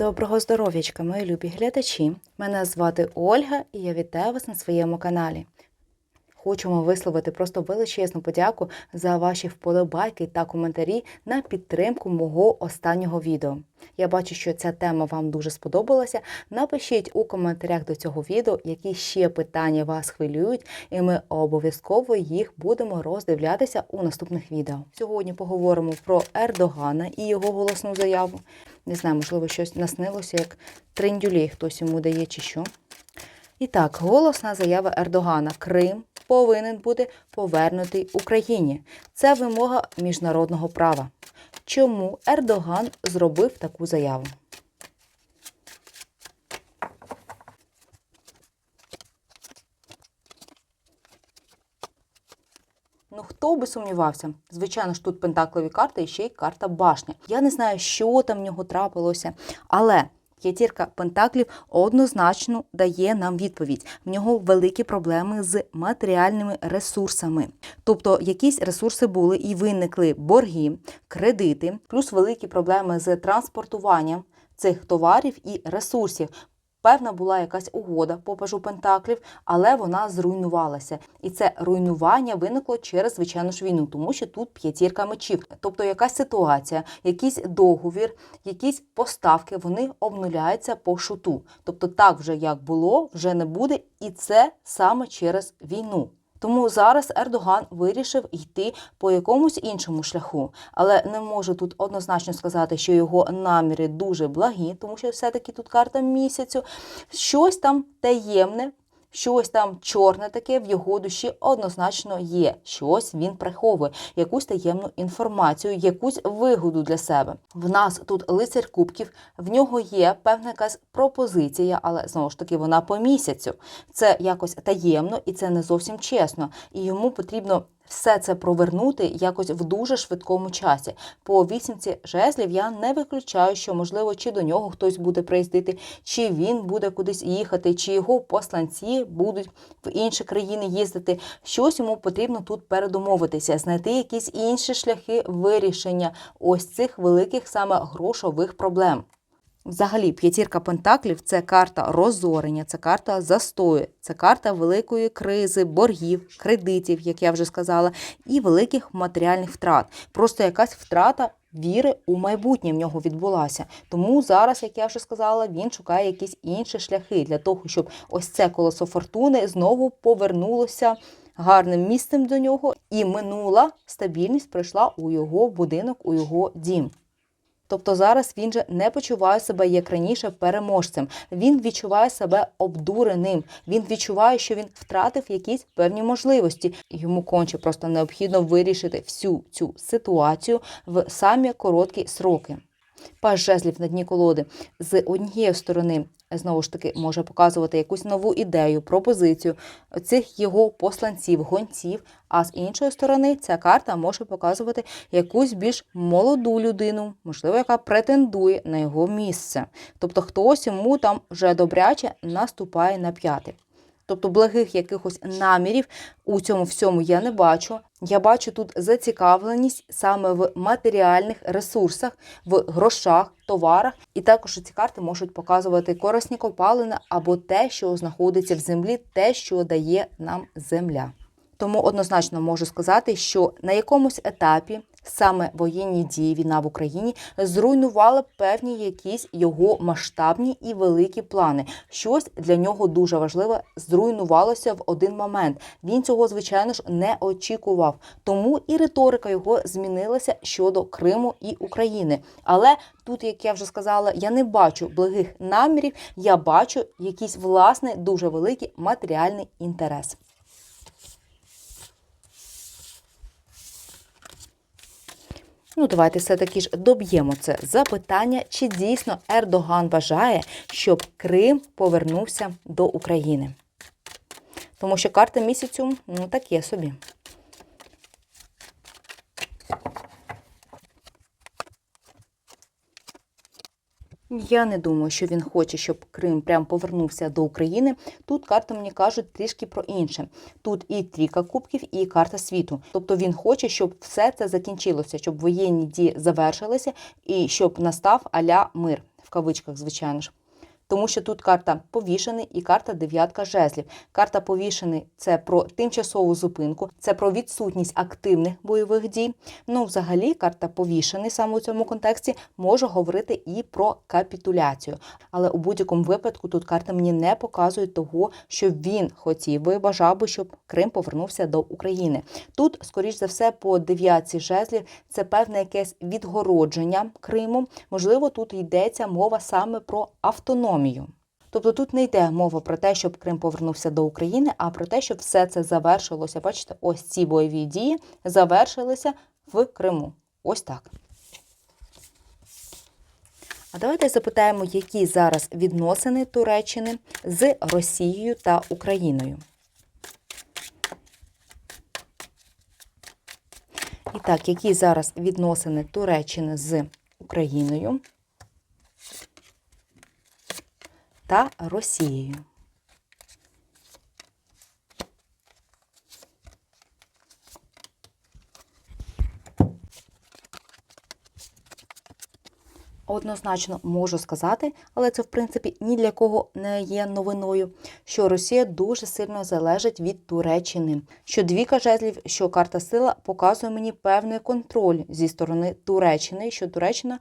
Доброго здоров'ячка, мої любі глядачі. Мене звати Ольга і я вітаю вас на своєму каналі. Хочемо висловити просто величезну подяку за ваші вподобайки та коментарі на підтримку мого останнього відео. Я бачу, що ця тема вам дуже сподобалася. Напишіть у коментарях до цього відео, які ще питання вас хвилюють, і ми обов'язково їх будемо роздивлятися у наступних відео. Сьогодні поговоримо про Ердогана і його голосну заяву. Не знаю, можливо, щось наснилося, як триндюлей хтось йому дає чи що. І так, голосна заява Ердогана. Крим повинен бути повернутий Україні. Це вимога міжнародного права. Чому Ердоган зробив таку заяву? Ну, хто би сумнівався? Звичайно ж, тут пентаклові карти і ще й карта башня. Я не знаю, що там в нього трапилося, але п'ятірка пентаклів однозначно дає нам відповідь. В нього великі проблеми з матеріальними ресурсами. Тобто, якісь ресурси були і виникли борги, кредити, плюс великі проблеми з транспортуванням цих товарів і ресурсів. Певна була якась угода по пажу Пентаклів, але вона зруйнувалася. І це руйнування виникло через звичайну ж війну, тому що тут п'ятірка мечів. Тобто якась ситуація, якийсь договір, якісь поставки вони обнуляються по шуту. Тобто, так вже як було, вже не буде, і це саме через війну. Тому зараз Ердоган вирішив йти по якомусь іншому шляху, але не можу тут однозначно сказати, що його наміри дуже благі, тому що все-таки тут карта місяцю. Щось там таємне, щось там чорне таке в його душі однозначно є. Щось він приховує, якусь таємну інформацію, якусь вигоду для себе. В нас тут лицар кубків, в нього є певна якась пропозиція, але знову ж таки вона по місяцю. Це якось таємно і це не зовсім чесно. І йому потрібно. Все це провернути якось в дуже швидкому часі. По вісімці жезлів я не виключаю, що можливо чи до нього хтось буде приїздити, чи він буде кудись їхати, чи його посланці будуть в інші країни їздити. Щось йому потрібно тут передомовитися, знайти якісь інші шляхи вирішення ось цих великих саме грошових проблем. Взагалі, п'ятірка пентаклів це карта розорення, це карта застою, це карта великої кризи, боргів, кредитів, як я вже сказала, і великих матеріальних втрат. Просто якась втрата віри у майбутнє в нього відбулася. Тому зараз, як я вже сказала, він шукає якісь інші шляхи для того, щоб ось це колесо фортуни знову повернулося. Гарним місцем до нього, і минула стабільність прийшла у його будинок, у його дім. Тобто зараз він же не почуває себе як раніше переможцем. Він відчуває себе обдуреним. Він відчуває, що він втратив якісь певні можливості. Йому конче просто необхідно вирішити всю цю ситуацію в самі короткі сроки. Паж жезлів на дні колоди з однієї сторони знову ж таки може показувати якусь нову ідею, пропозицію цих його посланців, гонців. А з іншої сторони, ця карта може показувати якусь більш молоду людину, можливо, яка претендує на його місце. Тобто хтось йому там вже добряче наступає на п'яти. Тобто благих якихось намірів у цьому всьому я не бачу. Я бачу тут зацікавленість саме в матеріальних ресурсах, в грошах, товарах. І також ці карти можуть показувати корисні копалини або те, що знаходиться в землі, те, що дає нам земля. Тому однозначно можу сказати, що на якомусь етапі саме воєнні дії війна в Україні зруйнувала певні якісь його масштабні і великі плани. Щось для нього дуже важливе зруйнувалося в один момент. Він цього, звичайно ж, не очікував. Тому і риторика його змінилася щодо Криму і України. Але тут, як я вже сказала, я не бачу благих намірів, я бачу якийсь власний дуже великий матеріальний інтерес. Ну, давайте все-таки ж доб'ємо це запитання, чи дійсно Ердоган бажає, щоб Крим повернувся до України. Тому що карта місяцю, ну, таке собі. Я не думаю, що він хоче, щоб Крим прям повернувся до України. Тут карти мені кажуть трішки про інше. Тут і трійка кубків, і карта світу. Тобто він хоче, щоб все це закінчилося, щоб воєнні дії завершилися і щоб настав аля мир. в кавичках, звичайно ж. Тому що тут карта повішений і карта дев'ятка жезлів. Карта повішений це про тимчасову зупинку, це про відсутність активних бойових дій. Ну, взагалі, карта повішений саме у цьому контексті може говорити і про капітуляцію. Але у будь-якому випадку тут карта мені не показує того, що він хотів би, бажав би, щоб Крим повернувся до України. Тут, скоріш за все, по дев'ятці жезлів це певне якесь відгородження Криму. Можливо, тут йдеться мова саме про автономію. Тобто тут не йде мова про те, щоб Крим повернувся до України, а про те, щоб все це завершилося. Бачите, ось ці бойові дії завершилися в Криму. Ось так. А давайте запитаємо, які зараз відносини Туреччини з Росією та Україною. І так, які зараз відносини Туреччини з Україною та Росією? Однозначно можу сказати, але це в принципі ні для кого не є новиною, що Росія дуже сильно залежить від Туреччини. Що двіка жезлів, що карта сила показує мені певний контроль зі сторони Туреччини, що Туреччина.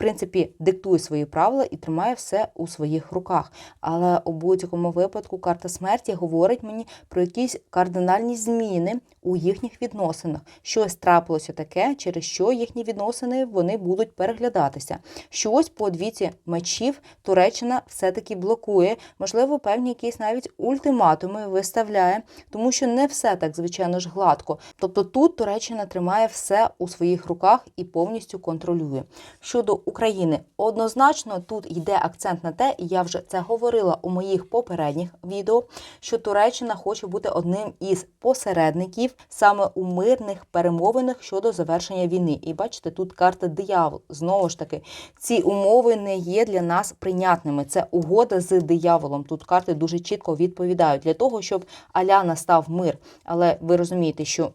Принципі, диктує свої правила і тримає все у своїх руках. Але у будь-якому випадку карта смерті говорить мені про якісь кардинальні зміни у їхніх відносинах. Щось трапилося таке, через що їхні відносини вони будуть переглядатися. Щось по двіці мечів Туреччина все-таки блокує, можливо, певні якісь навіть ультиматуми виставляє, тому що не все так, звичайно ж, гладко. Тобто тут Туреччина тримає все у своїх руках і повністю контролює. Щодо України, однозначно тут йде акцент на те, і я вже це говорила у моїх попередніх відео, що Туреччина хоче бути одним із посередників саме у мирних перемовинах щодо завершення війни. І бачите, тут карта диявол. Знову ж таки, ці умови не є для нас прийнятними. Це угода з дияволом. Тут карти дуже чітко відповідають для того, щоб аля настав мир. Але ви розумієте, що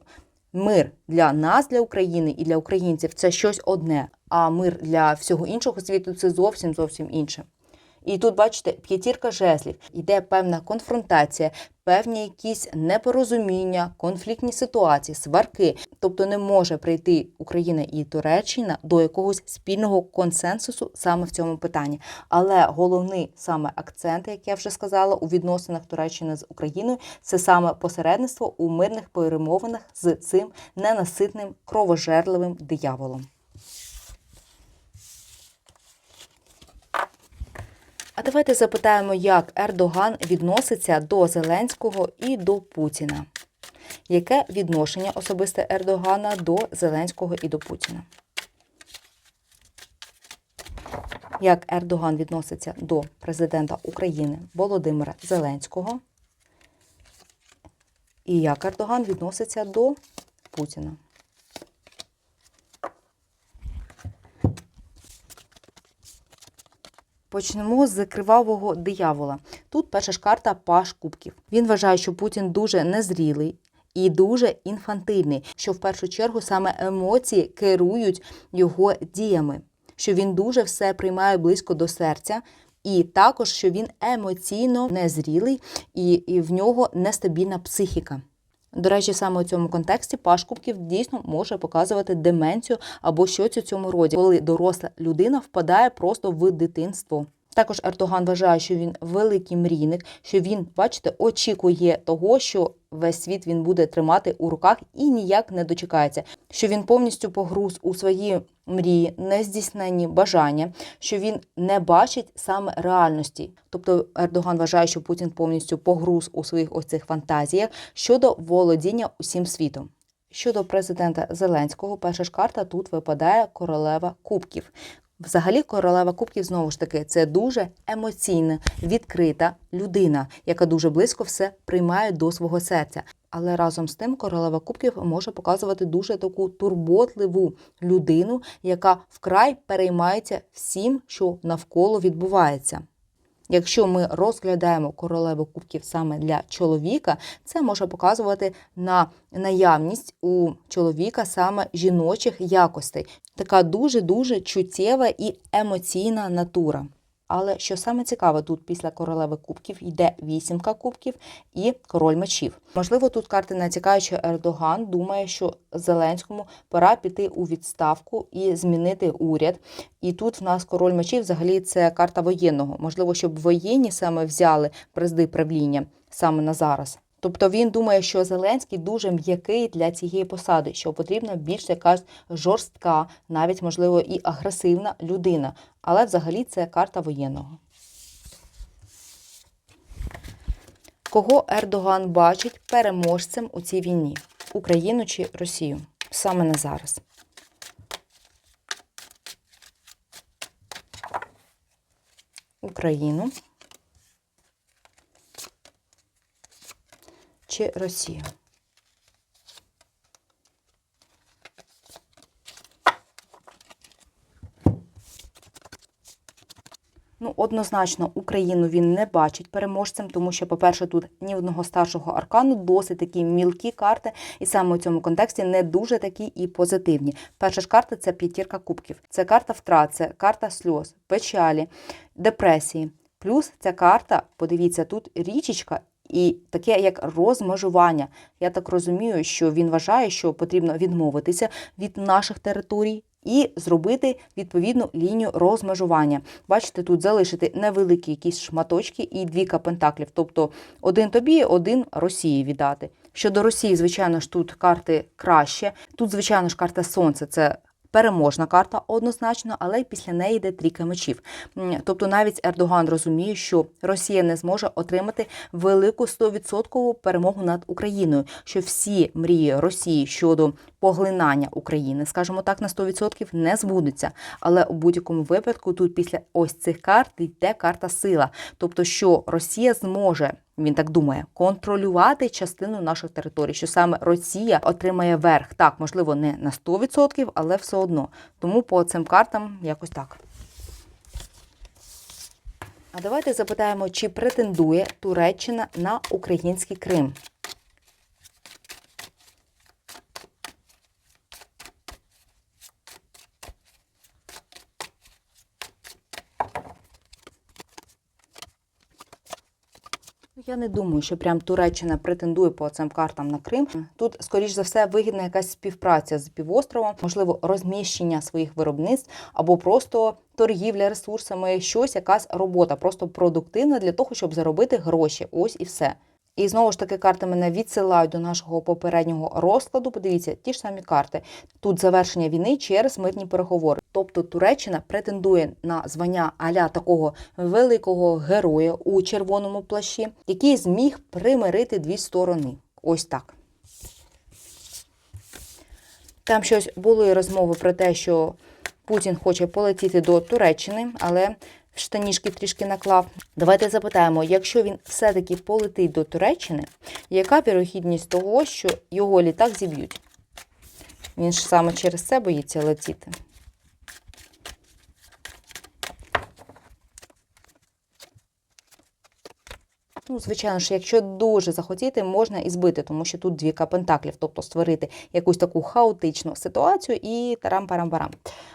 мир для нас, для України і для українців це щось одне, а мир для всього іншого світу це зовсім зовсім інше. І тут, бачите, п'ятірка жезлів, йде певна конфронтація, певні якісь непорозуміння, конфліктні ситуації, сварки. Тобто не може прийти Україна і Туреччина до якогось спільного консенсусу саме в цьому питанні. Але головний саме акцент, як я вже сказала, у відносинах Туреччини з Україною це саме посередництво у мирних перемовинах з цим ненаситним кровожерливим дияволом. А давайте запитаємо, як Ердоган відноситься до Зеленського і до Путіна. Яке відношення особисте Ердогана до Зеленського і до Путіна? Як Ердоган відноситься до президента України Володимира Зеленського? І як Ердоган відноситься до Путіна? Почнемо з кривавого диявола. Тут перша ж карта Паш Кубків. Він вважає, що Путін дуже незрілий і дуже інфантильний, що в першу чергу саме емоції керують його діями, що він дуже все приймає близько до серця. І також, що він емоційно незрілий і, і в нього нестабільна психіка. До речі, саме у цьому контексті Паш Кубків дійсно може показувати деменцію або щось у цьому роді, коли доросла людина впадає просто в дитинство. Також Ертоган вважає, що він великий мрійник, що він, бачите, очікує того, що весь світ він буде тримати у руках і ніяк не дочекається, що він повністю погруз у свої мрії, нездійсненні бажання, що він не бачить саме реальності. Тобто Ердоган вважає, що Путін повністю погруз у своїх оцих фантазіях щодо володіння усім світом. Щодо президента Зеленського, перша ж карта тут випадає королева кубків. Взагалі, королева кубків знову ж таки це дуже емоційна, відкрита людина, яка дуже близько все приймає до свого серця. Але разом з тим королева кубків може показувати дуже таку турботливу людину, яка вкрай переймається всім, що навколо відбувається. Якщо ми розглядаємо королеву кубків саме для чоловіка, це може показувати на наявність у чоловіка саме жіночих якостей. Така дуже-дуже чуттєва і емоційна натура. Але що саме цікаве, тут після королеви кубків йде вісімка кубків і король мечів. Можливо, тут карти натякають, що Ердоган думає, що Зеленському пора піти у відставку і змінити уряд. І тут в нас король мечів взагалі це карта воєнного. Можливо, щоб воєнні саме взяли призди правління саме на зараз. Тобто він думає, що Зеленський дуже м'який для цієї посади, що потрібна більш якась жорстка, навіть можливо і агресивна людина. Але взагалі це карта воєнного. Кого Ердоган бачить переможцем у цій війні? Україну чи Росію? Саме на зараз. Україну чи Росію? Ну, однозначно, Україну він не бачить переможцем, тому що, по-перше, тут ні одного старшого аркану, досить такі мілкі карти, і саме у цьому контексті не дуже такі і позитивні. Перша ж карта це п'ятірка кубків. Це карта втрат, це карта сльоз, печалі, депресії. Плюс ця карта, подивіться, тут річечка. І таке як розмежування. Я так розумію, що він вважає, що потрібно відмовитися від наших територій і зробити відповідну лінію розмежування. Бачите, тут залишити невеликі якісь шматочки і двіка пентаклів, тобто один тобі, один Росії віддати. Щодо Росії, звичайно ж, тут карти краще. Тут, звичайно ж, карта Сонця це. Переможна карта однозначно, але й після неї йде трійка мечів. Тобто навіть Ердоган розуміє, що Росія не зможе отримати велику 100% перемогу над Україною, що всі мрії Росії щодо поглинання України, скажімо так, на 100% не збудуться. Але у будь-якому випадку тут після ось цих карт йде карта сила. Тобто, що Росія зможе. Він так думає, контролювати частину наших територій, що саме Росія отримає верх. Так, можливо, не на 100%, але все одно. Тому по цим картам якось так. А давайте запитаємо, чи претендує Туреччина на український Крим. Я не думаю, що прям Туреччина претендує по цим картам на Крим. Тут, скоріш за все, вигідна якась співпраця з півостровом, можливо, розміщення своїх виробництв або просто торгівля ресурсами, щось, якась робота, просто продуктивна для того, щоб заробити гроші. Ось і все. І знову ж таки карти мене відсилають до нашого попереднього розкладу. Подивіться, ті ж самі карти. Тут завершення війни через мирні переговори. Тобто Туреччина претендує на звання аля такого великого героя у червоному плащі, який зміг примирити дві сторони. Ось так. Там щось були розмови про те, що Путін хоче полетіти до Туреччини, але штанішки трішки наклав. Давайте запитаємо, якщо він все-таки полетить до Туреччини, яка вірогідність того, що його літак зіб'ють? Він ж саме через це боїться летіти. Ну, звичайно ж, якщо дуже захотіти, можна і збити, тому що тут двіка пентаклів, тобто створити якусь таку хаотичну ситуацію і тарам-парам-парам.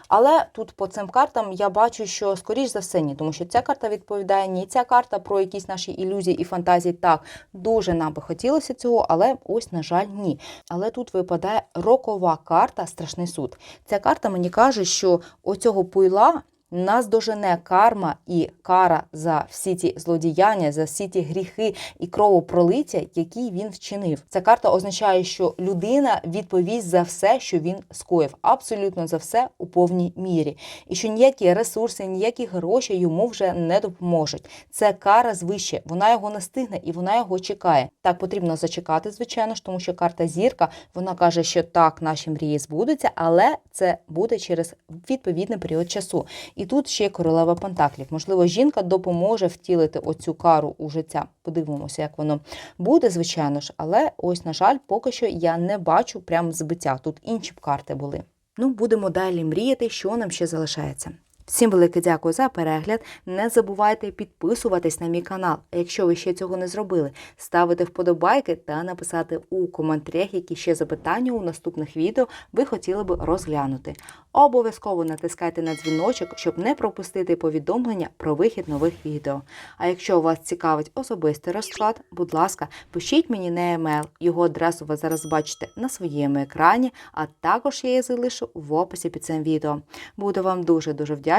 Але тут по цим картам я бачу, що скоріш за все ні, тому що ця карта відповідає ні, ця карта про якісь наші ілюзії і фантазії. Так, дуже нам би хотілося цього, але ось, на жаль, ні. Але тут випадає рокова карта Страшний суд. Ця карта мені каже, що оцього пуйла. Нас дожене карма і кара за всі ті злодіяння, за всі ті гріхи і кровопролиття, які він вчинив. Ця карта означає, що людина відповість за все, що він скоїв, абсолютно за все у повній мірі, і що ніякі ресурси, ніякі гроші йому вже не допоможуть. Це кара звище, вона його настигне і вона його чекає. Так потрібно зачекати, звичайно ж, тому що карта зірка вона каже, що так, наші мрії збудуться, але це буде через відповідний період часу. І тут ще королева Пентаклів. Можливо, жінка допоможе втілити оцю кару у життя. Подивимося, як воно буде, звичайно ж. Але ось, на жаль, поки що я не бачу прям збиття. Тут інші б карти були. Ну, будемо далі мріяти, що нам ще залишається. Всім велике дякую за перегляд. Не забувайте підписуватись на мій канал. А якщо ви ще цього не зробили, ставити вподобайки та написати у коментарях, які ще запитання у наступних відео ви хотіли би розглянути. Обов'язково натискайте на дзвіночок, щоб не пропустити повідомлення про вихід нових відео. А якщо вас цікавить особистий розклад, будь ласка, пишіть мені на емейл. Його адресу ви зараз бачите на своєму екрані, а також я її залишу в описі під цим відео. Буду вам дуже-дуже